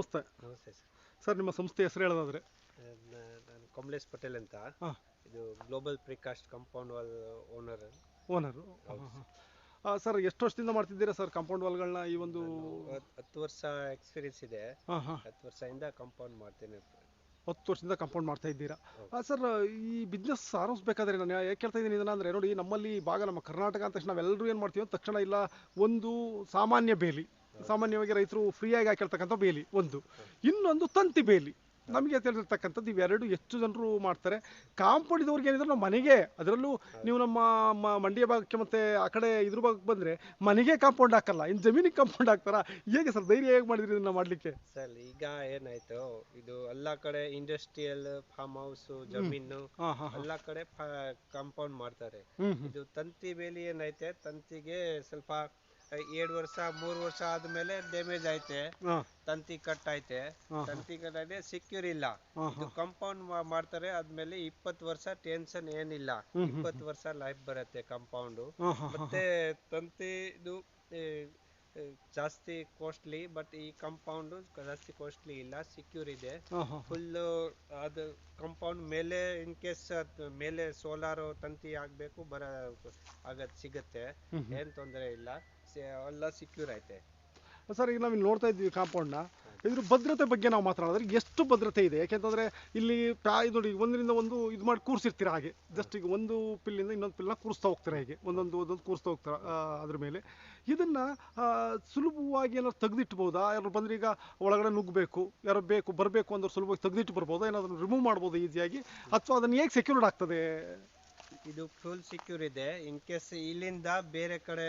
ನಮಸ್ತೆ ನಮಸ್ತೆ sir. Sir ನಿಮ್ಮ ಸಂಸ್ಥೆ ಹೆಸರು ಹೇಳೋದಾದ್ರೆ? ನಾನು ಕಮಲೇಶ್ ಪಟೇಲ್ ಅಂತ. ಹಾಂ ಇದು global precast compound wall owner owner sir. ಎಷ್ಟು ವರ್ಷದಿಂದ ಮಾಡ್ತಿದ್ದೀರಾ ಸರ್ ಕಾಂಪೌಂಡ್ ವಾಲ್ಗಳನ್ನ ಈ ಒಂದು ಹತ್ತು ವರ್ಷ ಎಕ್ಸ್ಪೀರಿಯನ್ಸ್ ಇದೆ. ಹಾಂ ಹಾಂ. ಹತ್ತು ವರ್ಷದಿಂದ ಕಾಂಪೌಂಡ್ ಮಾಡ್ತೇನೆ. ಹತ್ತು ವರ್ಷದಿಂದ ಕಂಪೌಂಡ್ ಮಾಡ್ತಾ ಇದ್ದೀರಾ? ಸರ್ ಈ ಬಿಸ್ನೆಸ್ ಆರಂಭಿಸಬೇಕಾದ್ರೆ ನಾನು ಯಾಕೆ ಕೇಳ್ತಾ ಇದ್ದೀನಿ ಇದನ್ನ ಅಂದರೆ ನೋಡಿ ನಮ್ಮಲ್ಲಿ ಭಾಗ ನಮ್ಮ ಕರ್ನಾಟಕ ಅಂತ ತಕ್ಷಣ ನಾವೆಲ್ಲರೂ ಏನು ಮಾಡ್ತೀವಿ ಅಂದ ತಕ್ಷಣ ಇಲ್ಲ ಒಂದು ಸಾಮಾನ್ಯ ಬೇಲಿ. ಸಾಮಾನ್ಯವಾಗಿ ರೈತರು ಫ್ರೀಯಾಗಿ ಹಾಕಿರ್ತಕ್ಕಂಥ ಬೇಲಿ ಒಂದು. ಇನ್ನೊಂದು ತಂತಿ ಬೇಲಿ. ನಮಗೆ ತಿಳಿದಿರ್ತಕ್ಕಂಥದ್ದು ಇವೆರಡು ಹೆಚ್ಚು ಜನರು ಮಾಡ್ತಾರೆ. ಕಾಂಪೌಂಡ್ ಇದ್ದವ್ರಿಗೆ ಏನಿದ್ರು ನಾವು ಮನೆಗೆ ಅದರಲ್ಲೂ ನೀವು ನಮ್ಮ ಮಂಡ್ಯ ಭಾಗಕ್ಕೆ ಮತ್ತೆ ಆ ಕಡೆ ಇದ್ರ ಭಾಗಕ್ಕೆ ಬಂದರೆ ಮನೆಗೆ ಕಾಂಪೌಂಡ್ ಹಾಕಲ್ಲ. ಇನ್ನು ಜಮೀನಿಗೆ ಕಾಂಪೌಂಡ್ ಹಾಕ್ತಾರಾ? ಹೇಗೆ ಸರ್ ಧೈರ್ಯ ಹೇಗೆ ಮಾಡಿದ್ರಿ ಇದನ್ನ ಮಾಡಲಿಕ್ಕೆ? ಸರ್ ಈಗ ಏನಾಯ್ತು ಇದು ಎಲ್ಲ ಕಡೆ ಇಂಡಸ್ಟ್ರಿಯಲ್ ಫಾರ್ಮ್ ಹೌಸ್ ಜಮೀನು ಎಲ್ಲ ಕಡೆ ಕಾಂಪೌಂಡ್ ಮಾಡ್ತಾರೆ. ಇದು ತಂತಿ ಬೇಲಿ ಏನೈತೆ ತಂತಿಗೆ ಸ್ವಲ್ಪ ಎರಡು ವರ್ಷ ಮೂರು ವರ್ಷ ಆದ್ಮೇಲೆ ಡ್ಯಾಮೇಜ್ ಐತೆ ತಂತಿ ಕಟ್ ಐತೆ ತಂತಿ ಕಟ್ ಐತೆ ಸೆಕ್ಯೂರ್ ಇಲ್ಲ ಇದು ಕಾಂಪೌಂಡ್ ಮಾಡ್ತಾರೆ ಆದ್ಮೇಲೆ ಇಪ್ಪತ್ತು ವರ್ಷ ಟೆನ್ಷನ್ ಏನಿಲ್ಲ. ಇಪ್ಪತ್ತು ವರ್ಷ ಲೈಫ್ ಬರುತ್ತೆ ಕಾಂಪೌಂಡ್ ಮತ್ತೆ ತಂತಿ ಇದು ಜಾಸ್ತಿ ಕಾಸ್ಟ್ಲಿ ಬಟ್ ಈ ಕಾಂಪೌಂಡ್ ಜಾಸ್ತಿ ಕಾಸ್ಟ್ಲಿ ಇಲ್ಲ ಸಿಕ್ಯೂರ್ ಇದೆ. ಫುಲ್ ಅದು ಕಂಪೌಂಡ್ ಮೇಲೆ ಇನ್ ಕೇಸ್ ಮೇಲೆ ಸೋಲಾರ್ ತಂತಿ ಆಗ್ಬೇಕು ಬರ ಆಗತ್ ಸಿಗತ್ತೆ. ಏನ್ ತೊಂದರೆ ಇಲ್ಲ. ಎಲ್ಲ ಸಿಕ್ಯೂರ್ ಐತೆ. ಸರ್ ಈಗ ನಾವು ಇಲ್ಲಿ ನೋಡ್ತಾ ಇದ್ದೀವಿ ಕಾಂಪೌಂಡ್ನ ಇದ್ರ ಭದ್ರತೆ ಬಗ್ಗೆ ನಾವು ಮಾತನಾಡಿದ್ರೆ ಎಷ್ಟು ಭದ್ರತೆ ಇದೆ? ಯಾಕೆಂತಂದ್ರೆ ಇಲ್ಲಿ ಪ್ರಾ ಇದು ನೋಡಿ ಒಂದರಿಂದ ಒಂದು ಇದು ಮಾಡಿ ಕೂರ್ಸಿರ್ತೀರಾ ಹಾಗೆ? ಜಸ್ಟ್ ಈಗ ಒಂದು ಪಿಲ್ಲಿಂದ ಇನ್ನೊಂದು ಪಿಲ್ನ ಕೂರಿಸ್ತಾ ಹೋಗ್ತೀರಾ ಹೀಗೆ? ಒಂದೊಂದು ಒಂದೊಂದು ಕೂರಿಸ್ತಾ ಹೋಗ್ತೀರಾ ಅದ್ರ ಮೇಲೆ? ಇದನ್ನ ಸುಲಭವಾಗಿ ಏನಾದ್ರು ತೆಗೆದಿಟ್ಬೋದಾ? ಯಾರು ಬಂದ್ರೆ ಈಗ ಒಳಗಡೆ ನುಗ್ಗಬೇಕು ಯಾರು ಬೇಕು ಬರಬೇಕು ಅಂದ್ರೆ ಸುಲಭವಾಗಿ ತೆಗೆದಿಟ್ಟು ಬರ್ಬೋದು ಏನಾದ್ರು ರಿಮೂವ್ ಮಾಡ್ಬೋದು ಈಸಿಯಾಗಿ ಅಥವಾ ಅದನ್ನ ಹೇಗೆ ಸೆಕ್ಯೂರ್ಡ್ ಆಗ್ತದೆ? ಇದು ಫುಲ್ ಸೆಕ್ಯೂರ್ ಇದೆ. ಇನ್ ಕೇಸ್ ಇಲ್ಲಿಂದ ಬೇರೆ ಕಡೆ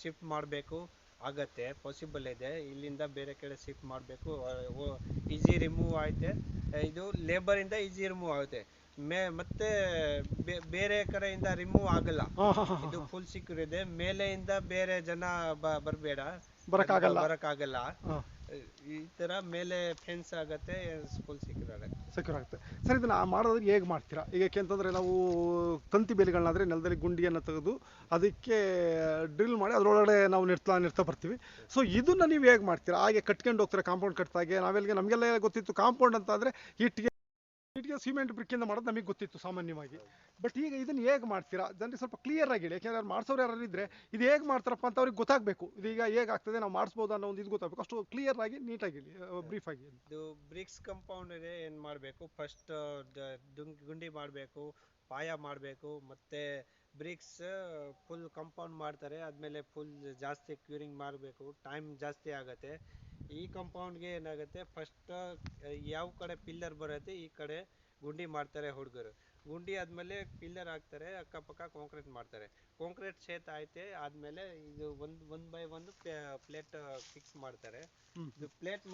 ಶಿಫ್ಟ್ ಮಾಡಬೇಕು ಆಗತ್ತೆ ಪಾಸಿಬಲ್ ಇದೆ. ಇಲ್ಲಿಂದ ಬೇರೆ ಕಡೆ ಶಿಫ್ಟ್ ಮಾಡಬೇಕು ಈಸಿ ರಿಮೂವ್ ಆಯ್ತೆ. ಇದು ಲೇಬರ್ ಇಂದ ಈಸಿ ರಿಮೂವ್ ಆಗುತ್ತೆ. ಮೇ ಮತ್ತೆ ಬೇರೆ ಕಡೆಯಿಂದ ರಿಮೂವ್ ಆಗಲ್ಲ. ಇದು ಫುಲ್ ಸಿಕ್ಯೂರ್ ಇದೆ ಮೇಲೆಯಿಂದ ಬೇರೆ ಜನ ಬರಬೇಡ. ಬರಕ್ಕಾಗಲ್ಲ. ಬರಕ್ಕಾಗಲ್ಲ. ಈ ತರ ಮೇಲೆ ಫೆನ್ಸ್ ಆಗತ್ತೆ ಫುಲ್ ಸಿಕ್ಯೂರ್ ಆಗತ್ತೆ. ಸೆಕ್ಯೂರ್ ಆಗುತ್ತೆ. ಸರ್ ಇದನ್ನ ಮಾಡೋದ್ರೆ ಹೇಗೆ ಮಾಡ್ತೀರಾ? ಈಗ ಯಾಕೆಂತಂದ್ರೆ ನಾವು ತಂತಿ ಬೇಲಿಗಳನ್ನಾದ್ರೆ ನೆಲದಲ್ಲಿ ಗುಂಡಿಯನ್ನು ತೆಗೆದು ಅದಕ್ಕೆ ಡ್ರಿಲ್ ಮಾಡಿ ಅದರೊಳಗಡೆ ನಾವು ನಿರ್ತಾ ನಿರ್ತಾ ಬರ್ತೀವಿ. ಸೊ ಇದನ್ನ ನೀವು ಹೇಗೆ ಮಾಡ್ತೀರಾ? ಹಾಗೆ ಕಟ್ಕೊಂಡು ಹೋಗ್ತೀರಾ? ಕಾಂಪೌಂಡ್ ಕಟ್ತಾಗೆ ನಾವೆಲ್ಲಿಗೆ ನಮಗೆಲ್ಲ ಗೊತ್ತಿತ್ತು ಕಾಂಪೌಂಡ್ ಅಂತ ಅಂದರೆ ಇಟ್ಟಿಗೆ ಇಟ್ಟಿಗೆ ಸಿಮೆಂಟ್ ಬ್ರಿಕ್ಕಿಂದ ಮಾಡೋದು ನಮಗೆ ಗೊತ್ತಿತ್ತು ಸಾಮಾನ್ಯವಾಗಿ. ಬಟ್ ಈಗ ಇದನ್ನ ಹೇಗೆ ಮಾಡ್ತೀರಾ? ಜನರಿಗೆ ಸ್ವಲ್ಪ ಕ್ಲಿಯರ್ ಆಗಿ ಹೇಳಿ ಯಾಕೆಂದ್ರೆ ಮಾಡಿಸೋರು ಯಾರು ಇದ್ರೆ ಇದು ಹೇಗೆ ಮಾಡ್ತಾರಪ್ಪ ಅಂತ ಅವ್ರಿಗೆ ಗೊತ್ತಾಗಬೇಕು. ಇದೀಗ ಹೇಗೆ ಆಗ್ತದೆ, ನಾವು ಮಾಡಿಸ್ಬೋದು ಅನ್ನೋ ಒಂದು ಇದು ಗೊತ್ತಾಗಬೇಕು. ಅಷ್ಟು ಕ್ಲಿಯರ್ ಆಗಿ ನೀಟಾಗಿ ಬ್ರೀಫ್ ಆಗಿ. ಇದು ಬ್ರಿಕ್ಸ್ ಕಂಪೌಂಡ್ ಇದೆ, ಏನು ಮಾಡಬೇಕು? ಫಸ್ಟ್ ಗುಂಡಿ ಮಾಡಬೇಕು, ಪಾಯ ಮಾಡಬೇಕು, ಮತ್ತೆ ಬ್ರಿಕ್ಸ್ ಫುಲ್ ಕಂಪೌಂಡ್ ಮಾಡ್ತಾರೆ. ಆದ್ಮೇಲೆ ಫುಲ್ ಜಾಸ್ತಿ ಕ್ಯೂರಿಂಗ್ ಮಾಡಬೇಕು. ಟೈಮ್ ಜಾಸ್ತಿ ಆಗತ್ತೆ. ಈ ಕಂಪೌಂಡ್ಗೆ ಏನಾಗುತ್ತೆ? ಫಸ್ಟ್ ಯಾವ ಕಡೆ ಪಿಲ್ಲರ್ ಬರುತ್ತೆ ಈ ಕಡೆ ಗುಂಡಿ ಮಾಡ್ತಾರೆ ಹುಡುಗರು. ಗುಂಡಿ ಆದ್ಮೇಲೆ ಪಿಲ್ಲರ್ ಹಾಕ್ತಾರೆ ಅಕ್ಕಪಕ್ಕ ಕಾಂಕ್ರೀಟ್ ಮಾಡ್ತಾರೆ. ಕಾಂಕ್ರೀಟ್ ಸೇತ್ ಆಯ್ತೆ ಆದ್ಮೇಲೆ ಇದು ಒಂದ್ ಒಂದ್ ಬೈ ಒಂದು ಪ್ಲೇಟ್ ಫಿಕ್ಸ್ ಮಾಡ್ತಾರೆ. ಇದು ಪ್ಲೇಟ್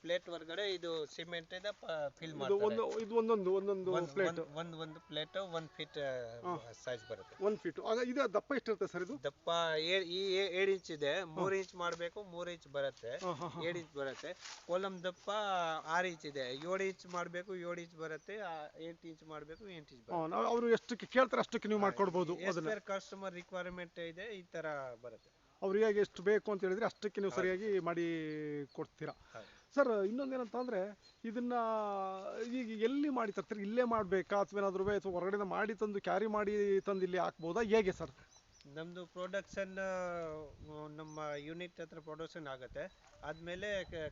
ಪ್ಲೇಟ್ ಹೊರಗಡೆ ಇದು ಸಿಮೆಂಟ್ ಇಂದ ಫಿಲ್ ಮಾಡ್ತಾರೆ. ಇದು ಒಂದೊಂದು ಒಂದೊಂದು ಒಂದ್- ಪ್ಲೇಟ್. ಒಂದ್- ಒಂದ್ ಪ್ಲೇಟ್ ಒಂದ್ ಫೀಟ್ ಸೈಜ್ ಬರುತ್ತೆ. ಒಂದು ಫೀಟ್ ಇದು ದಪ್ಪ ಎಷ್ಟಿರುತ್ತೆ ಸರ್ ಇದು? ದಪ್ಪ ಈ ಏಳ್ ಇಂಚ್ ಇದೆ. ಮೂರ್ ಇಂಚ್ ಮಾಡ್ಬೇಕು ಮೂರ್ ಇಂಚ್ ಬರುತ್ತೆ. ಏಳು ಇಂಚ್ ಬರುತ್ತೆ. ಕೊಲಂ ದಪ್ಪ ಆರ್ ಇಂಚ್ ಇದೆ. ಏಳು ಇಂಚ್ ಮಾಡಬೇಕು ಏಳು ಇಂಚ್ ಬರುತ್ತೆ. ಎಂಟು ಇಂಚ್ ಮಾಡಬೇಕು ಎಂಟು ಇಂಚ್ ಅವರು ಎಷ್ಟಕ್ಕೆ ಕೇಳ್ತಾರೆ ಅಷ್ಟಕ್ಕೆ ನೀವು ಮಾಡ್ಕೊಡ್ಬೋದು ಅದನ್ನ. ಕಸ್ಟಮರ್ ರಿಕ್ವೈರ್ಮೆಂಟ್ ಇದೆ ಈ ತರ ಬರುತ್ತೆ. ಅವ್ರಿಗೆ ಎಷ್ಟು ಬೇಕು ಅಂತ ಹೇಳಿದ್ರೆ ಅಷ್ಟಕ್ಕೆ ನೀವು ಸರಿಯಾಗಿ ಮಾಡಿ ಕೊಡ್ತೀರಾ. ಸರ್ ಇನ್ನೊಂದೇನಂತ ಅಂದ್ರೆ ಇದನ್ನ ಈಗ ಎಲ್ಲಿ ಮಾಡಿ ತರ್ತೀರಿ? ಇಲ್ಲೇ ಮಾಡಬೇಕಾ ಅಥವಾ ಏನಾದ್ರು ಅಥವಾ ಹೊರಗಡೆ ಮಾಡಿ ತಂದು ಕ್ಯಾರಿ ಮಾಡಿ ತಂದು ಇಲ್ಲಿ ಹಾಕ್ಬೋದಾ? ಹೇಗೆ ಸರ್? ನಮ್ದು ಪ್ರೊಡಕ್ಷನ್ ನಮ್ಮ ಯೂನಿಟ್ ಹತ್ರ ಪ್ರೊಡಕ್ಷನ್ ಆಗುತ್ತೆ. ಆದ್ಮೇಲೆ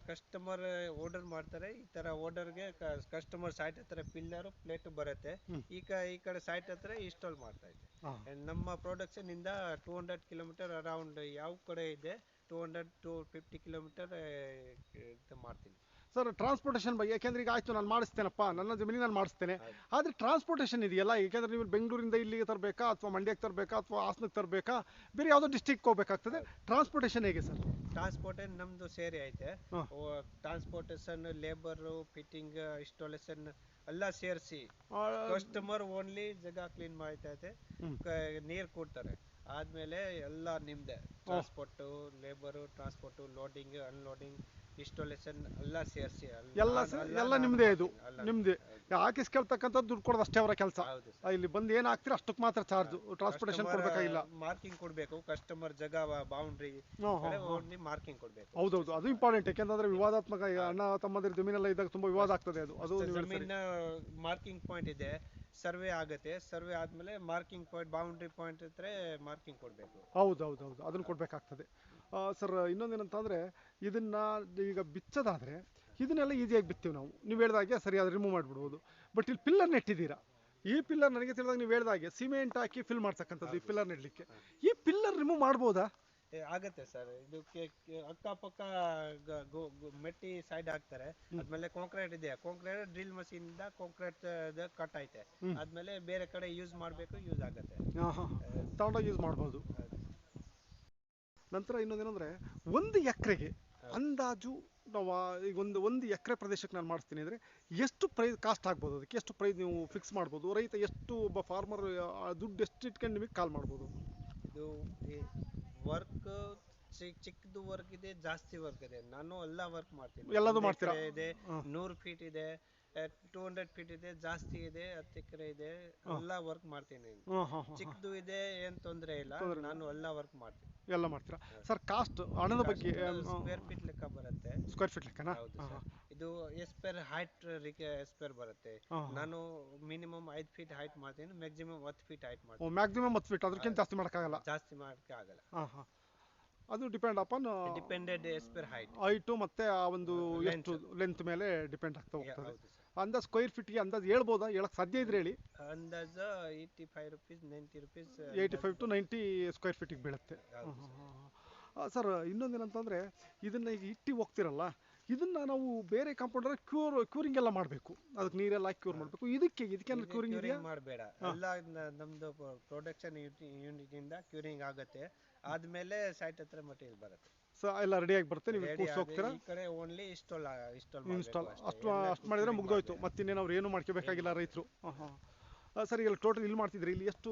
ಕಸ್ಟಮರ್ ಆರ್ಡರ್ ಮಾಡ್ತಾರೆ. ಈ ತರ ಆರ್ಡರ್ಗೆ ಕಸ್ಟಮರ್ ಸೈಟ್ ಹತ್ರ ಪಿಲ್ಲರ್ ಪ್ಲೇಟ್ ಬರುತ್ತೆ. ಈ ಕ ಈ ಕಡೆ ಸೈಟ್ ಹತ್ರ ಇನ್ಸ್ಟಾಲ್ ಮಾಡ್ತಾ ಇದ್ದೆ. ನಮ್ಮ ಪ್ರೊಡಕ್ಷನ್ ಇಂದ ಟೂ ಹಂಡ್ರೆಡ್ ಕಿಲೋಮೀಟರ್ ಅರೌಂಡ್ ಯಾವ ಕಡೆ ಇದೆ two hundred to fifty kilometre ಮಾಡ್ತೀನಿ. ಸರ್ ಟ್ರಾನ್ಸ್ಪೋರ್ಟೇಷನ್ ಬಗ್ಗೆ ಯಾಕೆಂದ್ರೆ ಈಗ ಆಯ್ತು ನಾನು ಮಾಡಿಸ್ತೇನಪ್ಪ ನನ್ನ ಜಮೀನಿಗೆ ನಾನು ಮಾಡಿಸ್ತೇನೆ. ಆದ್ರೆ ಟ್ರಾನ್ಸ್ಪೋರ್ಟೇಷನ್ ಇದೆಯಲ್ಲ ಯಾಕೆಂದ್ರೆ ನೀವು ಬೆಂಗಳೂರಿಂದ ಇಲ್ಲಿಗೆ ತರಬೇಕಾ ಅಥವಾ ಮಂಡ್ಯಕ್ಕೆ ತರಬೇಕಾ ಅಥವಾ ಹಾಸನಕ್ಕೆ ತರಬೇಕಾ ಬೇರೆ ಯಾವುದೋ ಡಿಸ್ಟಿಕ್ ಹೋಗ್ಬೇಕಾಗ್ತದೆ. ಟ್ರಾನ್ಸ್ಪೋರ್ಟೇಷನ್ ಹೇಗೆ ಸರ್? ಟ್ರಾನ್ಸ್ಪೋರ್ಟೇಷನ್ ನಮ್ದು ಸೇರಿ ಐತೆ. ಟ್ರಾನ್ಸ್ಪೋರ್ಟೇಷನ್ ಲೇಬರ್ ಫಿಟ್ಟಿಂಗ್ ಇನ್ಸ್ಟಾಲೇಷನ್ ಎಲ್ಲ ಸೇರಿಸಿ ಕಸ್ಟಮರ್ ಓನ್ಲಿ ಜಗ ಕ್ಲೀನ್ ಮಾಡ್ತಾ ಹ್ಮ್. ನೀರ್ ಕೊಡ್ತಾರೆ. ಆದ್ಮೇಲೆ ಎಲ್ಲ ನಿಮ್ದೆ. Transport labour transport loading unloading installation ಎಲ್ಲ ಸೇರಿಸಿ ಎಲ್ಲ ಸ- ಎಲ್ಲ ನಿಮ್ಮದೇ ಇದು ನಿಮ್ಮದೇ ಹಾಕಿಸ್ಕೊಳ್ತಕ್ಕಂಥದ್ದು ದುಡ್ಡು ಕೊಡೋದು ಅಷ್ಟೇ ಅವರ ಕೆಲಸ. ಹೌದು ಇಲ್ಲಿ ಬಂದು ಏನು ಹಾಕ್ತೀರ ಅಷ್ಟಕ್ಕೆ ಮಾತ್ರ ಚಾರ್ಜ್ ಟ್ರಾನ್ಸ್ಪೋರ್ಟೇಷನ್ ಕೊಡ್ಬೇಕಾಗಿಲ್ಲ. ಮಾರ್ಕಿಂಗ್ ಕೊಡ್ಬೇಕು ಕಸ್ಟಮರ್ ಜಗ ಬೌಂಡ್ರಿ ಮಾರ್ಕಿಂಗ್ ಕೊಡ್ಬೇಕು. ಹೌದೌದು ಅದು ಇಂಪಾರ್ಟೆಂಟ್ ಯಾಕೆಂದ್ರೆ ವಿವಾದಾತ್ಮಕ ಈಗ ಅಣ್ಣ ತಮ್ಮಂದಿರ ಜಮೀನೆಲ್ಲ ಇದ್ದಾಗ ತುಂಬಾ ವಿವಾದ ಆಗ್ತದೆ ಅದು. ಅದು ನೀವು ಹೇಳ್ತೀರಿ. ಜಮೀನ ಮಾರ್ಕಿಂಗ್ ಪಾಯಿಂಟ್ ಇದೆ ಸರ್ವೆ ಆಗುತ್ತೆ ಸರ್ವೆ ಆದ್ಮೇಲೆ ಮಾರ್ಕಿಂಗ್ ಪಾಯಿಂಟ್ ಬೌಂಡ್ರಿ ಪಾಯಿಂಟ್ ಇದ್ರೆ ಮಾರ್ಕಿಂಗ್ ಕೊಡ್ಬೇಕು. ಹೌದು ಹೌದು ಹೌದು ಅದನ್ನ ಕೊಡಬೇಕಾಗ್ತದೆ. ಸರ್ ಇನ್ನೊಂದೇನಂತಂದರೆ ಇದನ್ನ ಈಗ ಬಿಚ್ಚೋದಾದರೆ ಇದನ್ನೆಲ್ಲ ಈಸಿಯಾಗಿ ಬಿತ್ತೀವಿ ನಾವು. ನೀವು ಹೇಳ್ದಾಗೆ ಸರಿಯಾದ ರಿಮೂವ್ ಮಾಡಿಬಿಡ್ಬೋದು. ಬಟ್ ಇಲ್ಲಿ ಪಿಲ್ಲರ್ ನೆಟ್ಟಿದ್ದೀರಾ ಈ ಪಿಲ್ಲರ್ ನನಗೆ ತಿಳಿದಾಗ ನೀವು ಹೇಳ್ದಾಗೆ ಸಿಮೆಂಟ್ ಹಾಕಿ ಫಿಲ್ ಮಾಡ್ತಕ್ಕಂಥದ್ದು ಈ ಪಿಲ್ಲರ್ ನೆಡಲಿಕ್ಕೆ ಈ ಪಿಲ್ಲರ್ ರಿಮೂವ್ ಮಾಡ್ಬೋದಾ? ಏ, ಆಗತ್ತೆ ಸರ್. ಇದು ಕೆ- ಕೆ- ಅಕ್ಕಪಕ್ಕ ಮೆಟ್ಟಿ ಸೈಡ್ ಹಾಕ್ತಾರೆ. ಆದ್ಮೇಲೆ ಕಾಂಕ್ರೀಟ್ ಇದೆ. ಕಾಂಕ್ರೀಟ್ ಡ್ರಿಲ್ ಮಷೀನ್ ಇಂದ ಕಾಂಕ್ರೀಟ್ ಕಟ್ ಐತೆ. ಆದ್ಮೇಲೆ ಬೇರೆ ಕಡೆ ಯೂಸ್ ಮಾಡ್ಬೇಕು ಯೂಸ್ ಆಗತ್ತೆ. ತಗೊಂಡೋಗಿ ಯೂಸ್ ಮಾಡ್ಬೋದು. ನಂತರ ಇನ್ನೊಂದೇನೆಂದರೆ ಒಂದು ಎಕರೆಗೆ ಅಂದಾಜು ನಾವು ಈಗ ಒಂದು ಒಂದು ಎಕರೆ ಪ್ರದೇಶಕ್ಕೆ ನಾನು ಮಾಡಿಸ್ತೀನಿ ಅಂದರೆ ಎಷ್ಟು ಪ್ರೈಸ್ ಕಾಸ್ಟ್ ಆಗ್ಬೋದು? ಅದಕ್ಕೆ ಎಷ್ಟು ಪ್ರೈಸ್ ನೀವು ಫಿಕ್ಸ್ ಮಾಡ್ಬೋದು? ರೈತ ಎಷ್ಟು ಒಬ್ಬ ಫಾರ್ಮರ್ ದುಡ್ಡು ಎಷ್ಟು ಇಟ್ಕೊಂಡು ನಿಮಗೆ ಕಾಲ್ ಮಾಡ್ಬೋದು? ಇದು ವರ್ಕ್ ಚಿಕ್ಕದು ವರ್ಕ್ ಇದೆ ಜಾಸ್ತಿ ವರ್ಕ್ ಇದೆ. ನಾನು ಎಲ್ಲ ವರ್ಕ್ ಮಾಡ್ತೀನಿ. ಎಲ್ಲದೂ ಮಾಡ್ತೀರಾ? ಇದೆ. ನೂರು ಫೀಟ್ ಇದೆ ಟೂ ಹಂಡ್ರೆಡ್ ಫೀಟ್ ಇದೆ ಜಾಸ್ತಿ ಇದೆ ಹತ್ತು ಎಕರೆ ಇದೆ ಎಲ್ಲ ವರ್ಕ್ ಮಾಡ್ತೀನಿ ಚಿಕ್ಕದು ಇದೆ ಏನ್ ತೊಂದ್ರೆ ಇಲ್ಲ. ನಾನು ಎಲ್ಲ ವರ್ಕ್ ಮಾಡ್ತೀನಿ. ಎಲ್ಲ ಮಾಡ್ತೀರಾ? ಸರ್ ಕಾಸ್ಟ್ ಹಣದ ಬಗ್ಗೆ ಸ್ಕ್ವೇರ್ ಫೀಟ್ ಲೆಕ್ಕ ಬರುತ್ತೆ. ಸ್ಕ್ವೇರ್ ಫೀಟ್ ಲೆಕ್ಕನಾ? ಇದು as per height as per ಬರುತ್ತೆ. ನಾನು ಮಿನಿಮಮ್ ಐದು ಫೀಟ್ ಹೈಟ್ ಮಾಡ್ತೀನಿ ಮ್ಯಾಕ್ಸಿಮಮ್ ಹತ್ತು ಫೀಟ್ ಹೈಟ್ ಮಾಡ್ತೀನಿ. ಮ್ಯಾಕ್ಸಿಮಮ್ ಹತ್ತು ಫೀಟ್ ಅದಕ್ಕಿಂತ ಜಾಸ್ತಿ ಮಾಡೋಕ್ಕಾಗಲ್ಲ? ಜಾಸ್ತಿ ಮಾಡೋಕ್ಕೆ ಆಗಲ್ಲ. ಹಾಂ ಹಾಂ. ಅದು depend upon depended as per height height ಮತ್ತೆ ಆ ಒಂದು. ಎಷ್ಟು ಲೆಂತ್ ಮೇಲೆ ಡಿಪೆಂಡ್ ಆಗ್ತಾ ಹೋಗ್ತದೆ. ಅಂದಾಜು ಸ್ಕ್ವೇರ್ ಫೀಟ್ಗೆ ಅಂದಾಜ್ ಹೇಳ್ಬೋದಾ? ಹೇಳಕ್ ಸಾಧ್ಯ ಇದ್ರೆ ಹೇಳಿ. ಅಂದಾಜ eighty five rupees ninety rupees eighty five to ninety square ಫೀಟಿಗೆ ಬೀಳುತ್ತೆ. ಸರ್ ಇನ್ನೊಂದೇನಂತಂದರೆ ಇದನ್ನು ಈಗ ಇಟ್ಟಿ ಹೋಗ್ತಿರಲ್ಲ ಇದನ್ನ ನಾವು ಬೇರೆ ಕಾಂಪೌಂಡರ್ ಕ್ಯೂರ್ ಕ್ಯೂರಿಂಗ್ ಎಲ್ಲ ಮಾಡಬೇಕು. ಅದಕ್ಕೆ ನೀರೆಲ್ಲ ಹಾಕಿ ಕ್ಯೂರ್ ಮಾಡಬೇಕು. ಇದಕ್ಕೆ ಇದಕ್ಕೆ ಕ್ಯೂರಿಂಗ್ ಇದೆಯಾ? ಮಾಡಬೇಡ. ಎಲ್ಲ ನಮ್ಮದು ನಮ್ದು ಪ್ರೊಡಕ್ಷನ್ ಯೂನಿಟ್ ಇಂದ ಕ್ಯೂರಿಂಗ್ ಆಗುತ್ತೆ. ಆದ್ಮೇಲೆ ಸೈಟ್ ಹತ್ರ ಮಟೀರಿಯಲ್ ಬರುತ್ತೆ. ಸೊ ಎಲ್ಲ ಆಗಿ ಬರುತ್ತೆ. ನೀವು ಕೂರ್ಸ್ ಹೋಗ್ತೀರಾ ಈ ಕಡೆ ಓನ್ಲಿ ಇನ್ಸ್ಟಾಲ್ ಇನ್ಸ್ಟಾಲ್ ಇನ್ಸ್ಟಾಲ್ ಅಷ್ಟು. ಅಷ್ಟು ಮಾಡಿದ್ರೆ ಮುಗ್ದೋಯ್ತು. ಮತ್ತಿನ್ನೇನು ಅವ್ರು ಏನು ಮಾಡ್ಕೋಬೇಕಾಗಿಲ್ಲ ರೈತರು. ಹಾಂ ಹಾಂ ಸರ್ ಇಲ್ಲಿ ಟೋಟಲ್ ಇಲ್ಲಿ ಮಾಡ್ತಿದ್ರಿ ಇಲ್ಲಿ ಎಷ್ಟು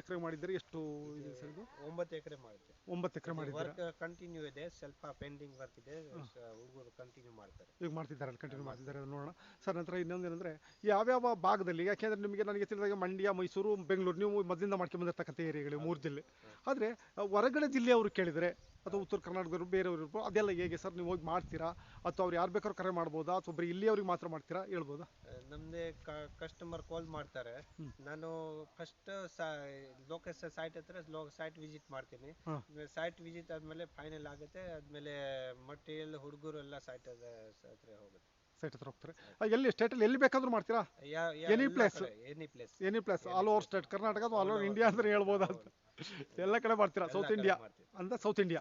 ಎಕರೆ ಮಾಡಿದ್ದೀರಿ? ಎಷ್ಟು ಇದೆ ಸರ್ ಇದು? ಒಂಬತ್ತು ಎಕರೆ ಮಾಡಿದ್ದೆ ಒಂಬತ್ತು ಎಕರೆ ಮಾಡಿದ್ದಾರೆ? ವರ್ಕ್ ಕಂಟಿನ್ಯೂ ಇದೆ ಸ್ವಲ್ಪ ಪೆಂಡಿಂಗ್ ವರ್ಕ್ ಇದೆ. ಹುಡುಗರು ಕಂಟಿನ್ಯೂ ಮಾಡ್ತಾರೆ. ಈಗ ಮಾಡ್ತಿದ್ದಾರೆ ಕಂಟಿನ್ಯೂ ಮಾಡ್ತಿದ್ದಾರೆ ಅದು ನೋಡೋಣ. ಸರ್ ನಂತರ ಇನ್ನೊಂದೇನೆಂದರೆ ಯಾವ್ಯಾವ ಭಾಗದಲ್ಲಿ ಯಾಕೆಂದರೆ ನಿಮಗೆ ನನಗೆ ತಿಳಿದಾಗ ಮಂಡ್ಯ ಮೈಸೂರು ಬೆಂಗಳೂರು ನೀವು ಮೊದಲಿಂದ ಮಾಡ್ಕೊಂಡು ಬಂದಿರ್ತಕ್ಕಂಥ ಏರಿಯಾಗಳು ಮೂರು ಜಿಲ್ಲೆ. ಆದರೆ ಹೊರಗಡೆ ಜಿಲ್ಲೆಯವರು ಕೇಳಿದರೆ ಅಥವಾ ಉತ್ತರ ಕರ್ನಾಟಕದವರು ಬೇರೆಯವರು ಅದೆಲ್ಲ ಹೇಗೆ ಸರ್? ನೀವು ಹೋಗಿ ಮಾಡ್ತೀರಾ? ಅಥವಾ ಅವ್ರು ಯಾರು ಬೇಕಾದ್ರೂ ಕರೆ ಮಾಡ್ಬೋದಾ? ಅಥವಾ ಬರೀ ಇಲ್ಲಿಯವ್ರಿಗೆ ಮಾತ್ರ ಮಾಡ್ತೀರಾ? ಹೇಳ್ಬೋದಾ? ನಮ್ದೇ ಕಸ್ಟಮರ್ ಕಾಲ್ ಮಾಡ್ತಾರೆ. ನಾನು ಫಸ್ಟ್ ಲೋಕಲ್ ಸೈಟ್ ಹತ್ರ ಸೈಟ್ ವಿಸಿಟ್ ಮಾಡ್ತೀನಿ. ಸೈಟ್ ವಿಸಿಟ್ ಆದ್ಮೇಲೆ ಫೈನಲ್ ಆಗುತ್ತೆ. ಆದ್ಮೇಲೆ ಮಟೀರಿಯಲ್ ಹುಡುಗರು ಎಲ್ಲ ಸೈಟ್ ಹತ್ರ ಹೋಗುತ್ತೆ. ಸೈಟ್ ಹತ್ರ ಹೋಗ್ತಾರೆ. ಎಲ್ಲಿ ಸ್ಟೇಟ್ ಅಲ್ಲಿ ಎಲ್ಲಿ ಬೇಕಾದ್ರೂ ಮಾಡ್ತೀರಾ? Any place any place any place all over state Karnataka ಅಥವಾ ಆಲ್ ಓವರ್ ಇಂಡಿಯಾ ಅಂದ್ರೆ ಹೇಳ್ಬೋದು ಅಂತ. ಎಲ್ಲ ಕಡೆ ಮಾಡ್ತೀರಾ? ಸೌತ್ ಇಂಡಿಯಾ ಅಂತ ಸೌತ್ ಇಂಡಿಯಾ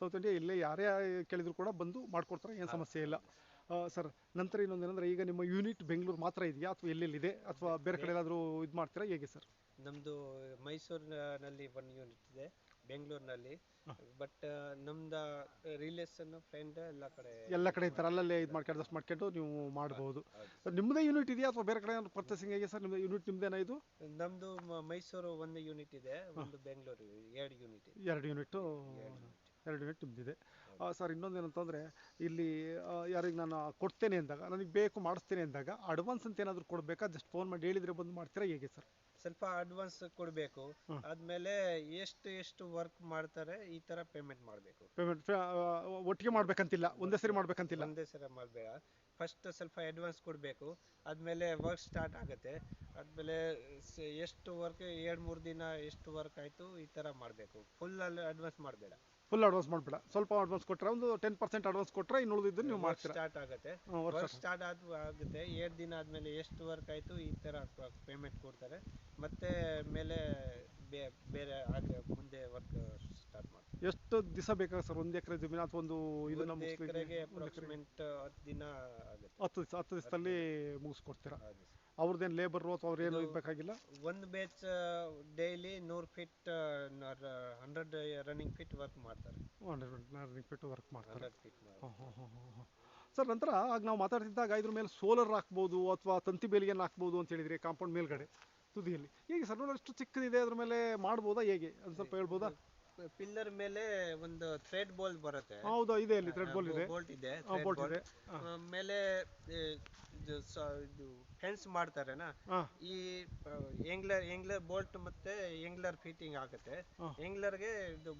ಸೌತ್ ಇಂಡಿಯಾ ಇಲ್ಲೇ ಯಾರೇ ಕೇಳಿದ್ರು ಕೂಡ ಬಂದು ಮಾಡ್ಕೊಡ್ತಾರೆ. ಏನು ಸಮಸ್ಯೆ ಇಲ್ಲ. ಸರ್ ನಂತರ ಇನ್ನೊಂದೇನೆಂದರೆ ಈಗ ನಿಮ್ಮ ಯೂನಿಟ್ ಬೆಂಗಳೂರು ಮಾತ್ರ ಇದೆಯಾ ಅಥವಾ ಎಲ್ಲೆಲ್ಲಿದೆ? ಅಥವಾ ಬೇರೆ ಕಡೆ ಏನಾದರೂ ಇದು ಮಾಡ್ತೀರಾ? ಹೇಗೆ ಸರ್? ನಮ್ದು ಮೈಸೂರಿನಲ್ಲಿ ಒನ್ ಯೂನಿಟ್ ಇದೆ ಬೆಂಗಳೂರಿನಲ್ಲಿ. ಬಟ್ ನಮ್ದ ರಿಲೇಷನ್ ಫ್ರೆಂಡ್ ಎಲ್ಲ ಕಡೆ ಎಲ್ಲ ಕಡೆ ಇರ್ತಾರೆ ಅಲ್ಲಲ್ಲೇ ಇದು ಮಾಡ್ಕೊಂಡು ಅಷ್ಟು ಮಾಡ್ಕೊಂಡು ನೀವು ಮಾಡ್ಬೋದು. ನಿಮ್ಮದೇ ಯೂನಿಟ್ ಇದೆಯಾ ಅಥವಾ ಬೇರೆ ಕಡೆ ಪರ್ಚೇಸಿಂಗ್ ಹೇಗೆ ಸರ್? ನಿಮ್ಮ ಯೂನಿಟ್ ನಿಮ್ದೇನ ಇದು? ನಮ್ದು ಮೈಸೂರು ಒಂದು ಯೂನಿಟ್ ಇದೆ ಒಂದು ಬೆಂಗಳೂರು ಎರಡು ಯೂನಿಟ್ ಇದೆ. ಎರಡು ಯೂನಿಟ್ ಎರಡು ಯೂನಿಟ್ ನಿಮ್ಮದಿದೆ ಸರ್ ಇನ್ನೊಂದೇನಂತಂದರೆ ಇಲ್ಲಿ ಯಾರಿಗೆ ನಾನು ಕೊಡ್ತೇನೆ ಅಂದಾಗ ನನಗೆ ಬೇಕು ಮಾಡಿಸ್ತೇನೆ ಅಂದಾಗ ಅಡ್ವಾನ್ಸ್ ಅಂತ ಏನಾದರೂ ಕೊಡಬೇಕಾ? ಜಸ್ಟ್ ಫೋನ್ ಮಾಡಿ ಹೇಳಿದರೆ ಬಂದು ಮಾಡ್ತೀರಾ ಹೇಗೆ ಸರ್? ಸ್ವಲ್ಪ ಅಡ್ವಾನ್ಸ್ ಕೊಡಬೇಕು. ಆದಮೇಲೆ ಎಷ್ಟು ಎಷ್ಟು ವರ್ಕ್ ಮಾಡ್ತಾರೆ ಈ ತರ ಪೇಮೆಂಟ್ ಮಾಡಬೇಕು. ಪೇಮೆಂಟ್ ಒಟ್ಟಿಗೆ ಮಾಡ್ಬೇಕಂತಿಲ್ಲ ಒಂದೇ ಸರಿ ಮಾಡ್ಬೇಕಂತಿಲ್ಲ? ಒಂದೇ ಸರಿ ಮಾಡಬೇಡ. ಫಸ್ಟ್ ಸ್ವಲ್ಪ ಅಡ್ವಾನ್ಸ್ ಕೊಡಬೇಕು. ಆದ್ಮೇಲೆ ವರ್ಕ್ ಸ್ಟಾರ್ಟ್ ಆಗುತ್ತೆ. ಆದ್ಮೇಲೆ ಎಷ್ಟು ವರ್ಕ್ ಎರಡು ಮೂರು ದಿನ ಎಷ್ಟು ವರ್ಕ್ ಆಯ್ತು ಈ ತರ ಮಾಡಬೇಕು. ಫುಲ್ ಅಲ್ಲಿ ಅಡ್ವಾನ್ಸ್ ಮಾಡಬೇಡ. ಫುಲ್ ಅಡ್ವಾನ್ಸ್ ಮಾಡ್ಬಿಡ. ಸ್ವಲ್ಪ ಅಡ್ವಾನ್ಸ್ ಕೊಟ್ಟರೆ ಒಂದು ಟೆನ್ ಪರ್ಸೆಂಟ್ ಅಡ್ವಾನ್ಸ್ ಕೊಟ್ಟರೆ ಇನ್ನು ಉಳಿದಿದ್ದು ನೀವು ಮಾಡ್ತೀರಾ. ಸ್ಟಾರ್ಟ್ ಆಗುತ್ತೆ. ವರ್ಕ್ ಸ್ಟಾರ್ಟ್ ಆದ ಆಗುತ್ತೆ. ಎರಡು ದಿನ ಆದಮೇಲೆ ಎಷ್ಟು ವರ್ಕ್ ಆಯ್ತು ಈ ತರ ಪೇಮೆಂಟ್ ಕೊಡ್ತಾರೆ. ಮತ್ತೆ ಮೇಲೆ ಬೇರೆ ಆಗ ಮುಂದೆ ವರ್ಕ್ ಸ್ಟಾರ್ಟ್ ಮಾಡ್ತಾರೆ. ಎಷ್ಟು ದಿವಸ ಬೇಕಾಗುತ್ತೆ ಸರ್? ಒಂದು ಎಕರೆ ಜಮೀನು ಅಥವಾ ಒಂದು ಇದನ್ನ ಮುಗಿಸ್ಲಿಕ್ಕೆ ಎಕರೆಗೆ ಅಪ್ರಾಕ್ಸಿಮೇಟ್ ಹತ್ತು ದಿನ ಆಗುತ್ತೆ. ಹತ್ತು ದಿವಸ ಹತ್ತು ದಿವಸದಲ್ಲಿ ಮುಗಿಸ್ಕೊಡ್ತೀರಾ. ಅವ್ರದ್ದೇನು ಲೇಬರ್ ಅಥವಾ ಅವ್ರು ಏನು ಬೇಕಾಗಿಲ್ಲ ಒಂದು ಬ್ಯಾಚ್ ಡೈಲಿ ನೂರು feet hundred running feet work ಮಾಡ್ತಾರೆ. ಬಿಟ್ಟು ವರ್ಕ್ ಮಾಡ್ತಾರೆ. ಫೀಟ್ ಸರ್ ನಂತರ ಆಗ ನಾವು ಮಾತಾಡ್ತಿದ್ದಾಗ ಇದ್ರ ಮೇಲೆ ಸೋಲರ್ ಹಾಕ್ಬೋದು ಅಥವಾ ತಂತಿ ಬೇಲಿಗೆ ಹಾಕ್ಬೋದು ಅಂತ ಹೇಳಿದ್ರಿ ಕಾಂಪೌಂಡ್ ಮೇಲ್ಗಡೆ ತುದಿಯಲ್ಲಿ. ಈಗ ಸರ್ ಅಷ್ಟು ಚಿಕ್ಕದಿದೆ ಅದ್ರ ಮೇಲೆ ಮಾಡ್ಬೋದಾ ಹೇಗೆ? ಅದು ಸ್ವಲ್ಪ ಹೇಳ್ಬೋದಾ? ಪಿಲ್ಲರ್ ಮೇಲೆ ಒಂದು ಥ್ರೆಡ್ ಬೋಲ್ಟ್ ಬರುತ್ತೆ. ಹೌದು ಇದೆ ಇಲ್ಲಿ ಥ್ರೆಡ್ ಬೋಲ್ಟ್ ಇದೆ. ಬೋಲ್ಟ್ ಇದೆ ಬೋಲ್ಟ್ ಇದೆ. ಮೇಲೆ ಆ, ಇದು ಸ- ಇದು ಫೆನ್ಸ್ ಮಾಡ್ತಾರೆನಾ? ನಾ ಈ ಎಂಗ್ಲರ್ ಎಂಗ್ಲರ್ ಬೋಲ್ಟ್ ಮತ್ತೆ ಎಂಗ್ಲರ್ ಫಿಟ್ಟಿಂಗ್ ಆಗುತ್ತೆ. ಹಾ. ಎಂಗ್ಲರ್ಗೆ ಇದು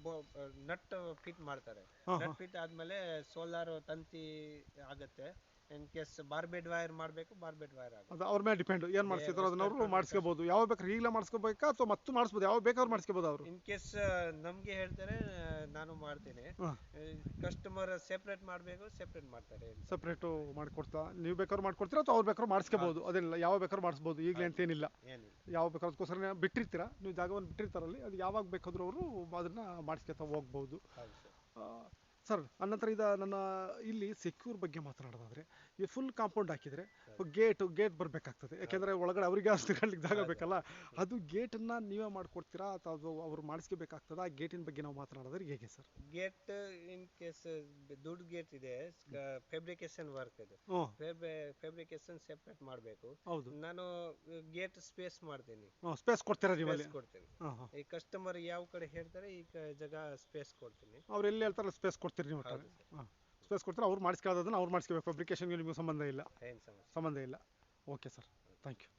ನಟ್ ಫಿಟ್ ಮಾಡ್ತಾರೆ. ಹಾ, ನಟ್ ಫಿಟ್ ಆದ್ಮೇಲೆ ಸೋಲಾರ್ ತಂತಿ ಆಗುತ್ತೆ. ಇನ್ ಕೇಸ್ ಬಾರ್ಬೆಡ್ ವೈರ್ ಮಾಡಬೇಕು ಬಾರ್ಬೆಡ್ ವೈರ್ ಅದು ಅವ್ರ ಮೇಲೆ ಡಿಪೆಂಡ್ ಏನು ಮಾಡಿಸ್ತಿದ್ರು ಅದನ್ನ ಅವರು ಮಾಡಿಸ್ಕೋಬೋದು. ಯಾವ ಬೇಕಾದ್ರೆ ಈಗಲೇ ಮಾಡಿಸ್ಕೋಬೇಕಾ ಅಥವಾ ಮತ್ತು ಮಾಡಿಸ್ಬೋದು? ಯಾವ ಬೇಕಾದ್ರೂ ಮಾಡಿಸ್ಕೋಬೋದು ಅವರು. ಇನ್ ಕೇಸ್ ನಮಗೆ ಹೇಳ್ತಾರೆ ನಾನು ಮಾಡ್ತೀನಿ. ಕಸ್ಟಮರ್ ಸೆಪ್ರೇಟ್ ಮಾಡಬೇಕು ಸೆಪ್ರೇಟ್ ಮಾಡ್ತಾರೆ ಸೆಪ್ರೇಟು ಮಾಡಿಕೊಡ್ತಾ. ನೀವು ಬೇಕಾದ್ರೂ ಮಾಡ್ಕೊಡ್ತೀರಾ ಅಥವಾ ಅವ್ರು ಬೇಕಾದ್ರೂ ಮಾಡಿಸ್ಕೋಬೋದು? ಅದೇನಿಲ್ಲ ಯಾವ ಬೇಕಾದ್ರೂ ಮಾಡಿಸ್ಬೋದು ಈಗಲೇ ಅಂತೇನಿಲ್ಲ ಏನಿಲ್ಲ. ಯಾವ ಬೇಕಾದ್ರೂ ಅದಕ್ಕೋಸ್ಕರ ಬಿಟ್ಟಿರ್ತೀರಾ? ನೀವು ಜಾಗವನ್ನು ಬಿಟ್ಟಿರ್ತಾರಲ್ಲಿ ಅದು ಯಾವಾಗ ಬೇಕಾದ್ರೂ ಅವರು ಅದನ್ನ ಮಾಡಿಸ್ಕೊತಾ ಹೋಗ್ಬೋದು. ಸರ್ ಅನಂತರ ಇದು ನನ್ನ ಇಲ್ಲಿ ಸೆಕ್ಯೂರ್ ಬಗ್ಗೆ ಮಾತನಾಡೋದಾದ್ರೆ ಈ ಫುಲ್ ಕಾಂಪೌಂಡ್ ಹಾಕಿದರೆ ಗೇಟ್ ಗೇಟ್ ಬರಬೇಕಾಗ್ತದೆ. ಯಾಕೆಂದರೆ ಒಳಗಡೆ ಅವರಿಗೆ ಅಷ್ಟುಗಳಿಗೆ ಜಾಗ ಬೇಕಲ್ಲ. ಅದು ಗೇಟನ್ನು ನೀವೇ ಮಾಡಿಕೊಡ್ತೀರಾ ಅಥವಾ ಅದು ಅವ್ರು ಮಾಡಿಸ್ಕೋಬೇಕಾಗ್ತದ? ಆ ಗೇಟಿನ ಬಗ್ಗೆ ನಾವು ಮಾತನಾಡೋದ್ರೆ ಹೇಗೆ ಸರ್? ಗೇಟ್ ಇನ್ ಕೇಸ್ ದುಡ್ಡು ಗೇಟ್ ಇದೆ ಫ್ಯಾಬ್ರಿಕೇಶನ್ ವರ್ಕ್ ಇದು. ಫ್ಯಾಬ್ರಿಕೇಶನ್ ಸೆಪ್ರೇಟ್ ಮಾಡಬೇಕು. ಹೌದು. ನಾನು ಗೇಟ್ ಸ್ಪೇಸ್ ಮಾಡ್ತೀನಿ. ಸ್ಪೇಸ್ ಕೊಡ್ತೀರಾ ನೀವು ಕೊಡ್ತೀನಿ. ಈ ಕಸ್ಟಮರ್ ಯಾವ ಕಡೆ ಹೇಳ್ತಾರೆ ಈ ಜಾಗ ಸ್ಪೇಸ್ ಕೊಡ್ತೀನಿ. ಅವ್ರು ಎಲ್ಲಿ ಹೇಳ್ತಾರಲ್ಲ ಸ್ಪೇಸ್ ಕೊಡ್ತೀರಿ ನೀವು ಹಾಂ. ಸ್ಪೇಸ್ ಕೊಡ್ತಾರೆ? ಅವ್ರು ಮಾಡಿಸ್ಕೊಳ್ಳೋದನ್ನ ಅವ್ರು ಮಾಡಿಸ್ಕೋಬೇಕು. ಅಪ್ಲಿಕೇಶನ್ಗೆ ನಿಮಗೆ ಸಂಬಂಧ ಇಲ್ಲ. ಏನ್ ಸಮಸ್ಯೆ? ಸಂಬಂಧ ಇಲ್ಲ. Okay sir thank you